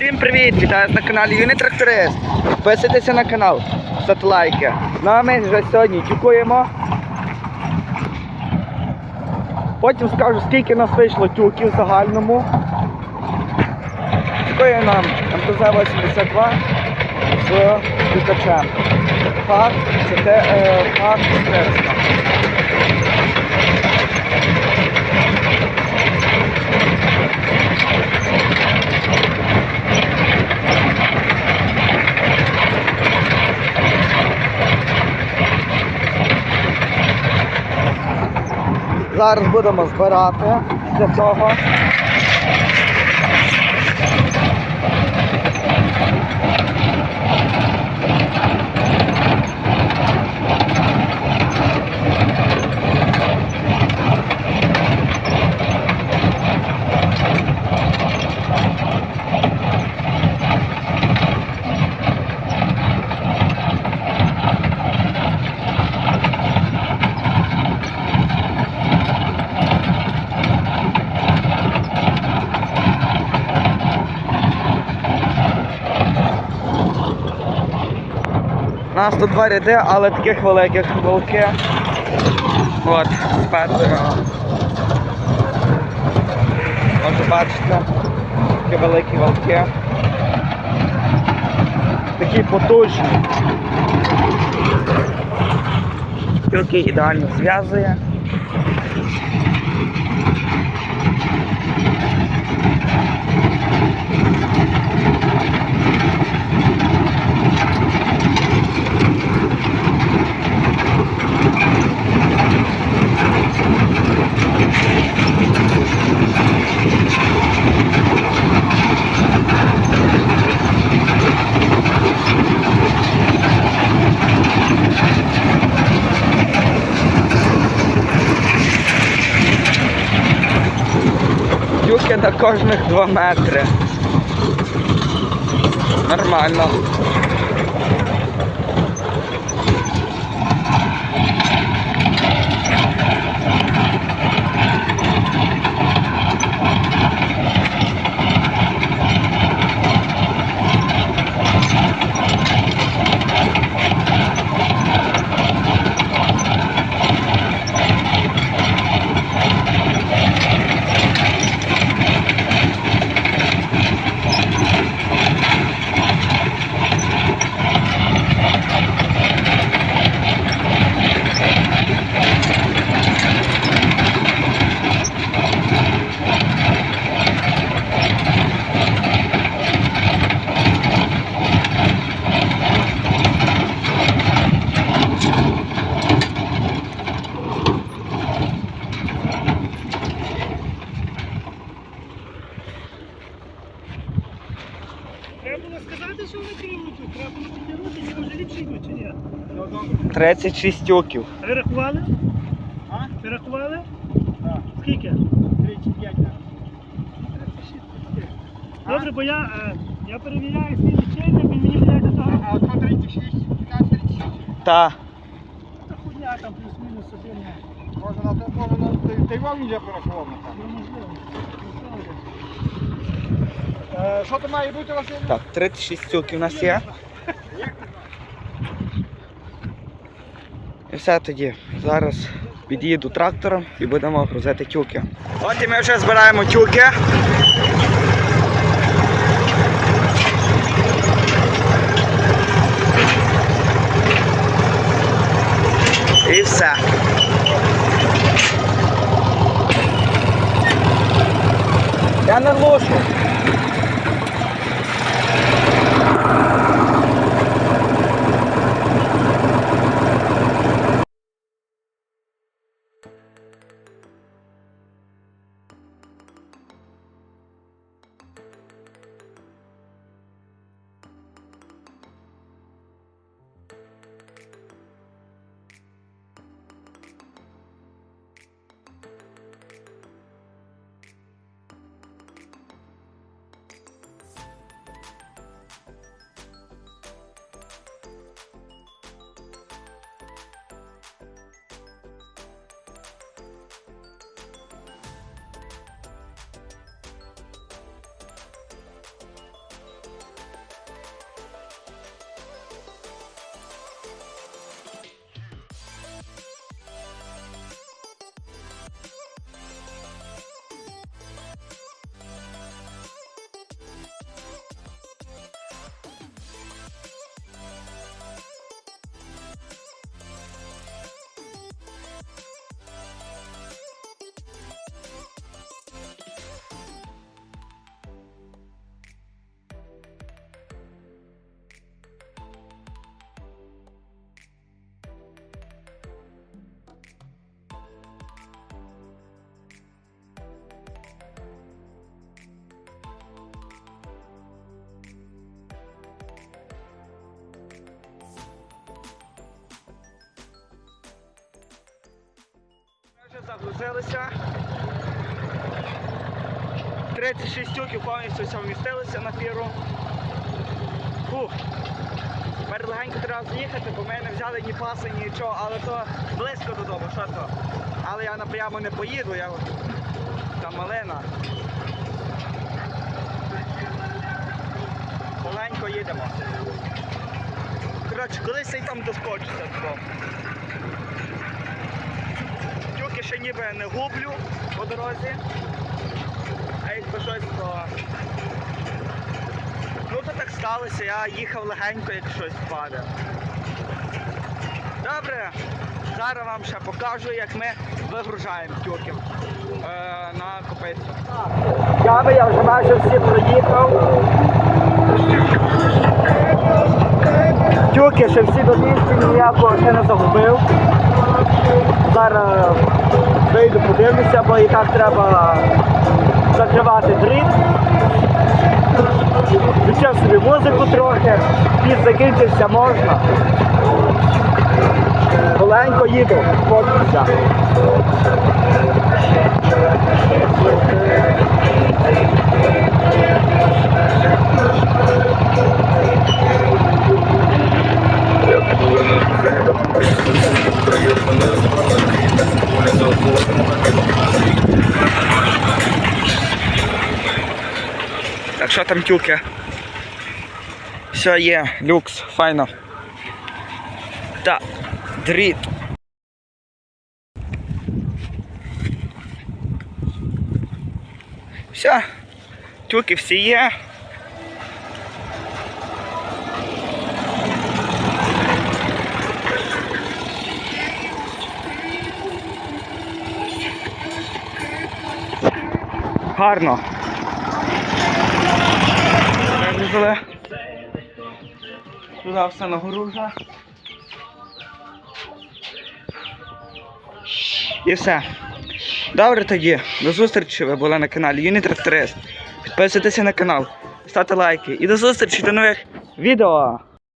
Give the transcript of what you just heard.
Всім привіт! Вітаю вас на каналі Юний Тракторист. Підписуйтеся на канал, ставте лайки. Ну а ми вже сьогодні тюкуємо. Потім скажу, скільки нас вийшло тюків в загальному. Тюкує нам МТЗ-82 з тюкачем. Фар 400. Зараз будемо збирати для цього. Нас тут два ряди, але таких великих волки. От, спереду. Можете бачити, такі великі волки. Такі потужні. Тільки ідеально зв'язує. На кожних 2 метри. Нормально. 36 тюків. А ви рахували? А? Ви рахували? Так. Скільки? 35 Добре, бо я, е, я перевіряю свій лічильник, він мені буде до того. А от 36, 36. Та. Та хуйня там плюс-мінус один. Може на те, може на той- той вам вже порахував на Ну, можливо. Можливо. Е, Що то має бути, Василь? Так, 36 тюків у нас є. І все тоді. Зараз під'їду трактором і будемо грузити тюки. От і ми вже збираємо тюки. І все. Я не лошу. Вмістилися. 36 тюків повністю все вмістилися на фіру. Фух. Тепер легенько треба з'їхати, бо ми не взяли ні паси, нічого, але то близько додому, що то. Але я напряму не поїду, я там малина. Маленько їдемо. Коротше, колись я й там доскочуся додому. Ще ніби не гублю по дорозі. А якби щось, то. Ну то так сталося, я їхав легенько, як щось впаде. Добре, зараз вам ще покажу, як ми вигружаємо тюків е, на копицю. Ями я вже майже всі проїхав. Тюки ще всі до місця ніякого ще не загубив. Зараз вийду подивлюся, бо і так треба закривати дріт. Включив собі музику трохи, піс закінчився можна. Маленько їду, фоткуся. Так що там тюки? Все є, люкс, файно. Так, дріт. Все, тюки всі є. Гарно. Вигрузили. Туди все на. І все. Добре тоді. До зустрічі ви були на каналі Юні Тракторист. Підписуйтеся на канал, ставте лайки. І до зустрічі до нових відео.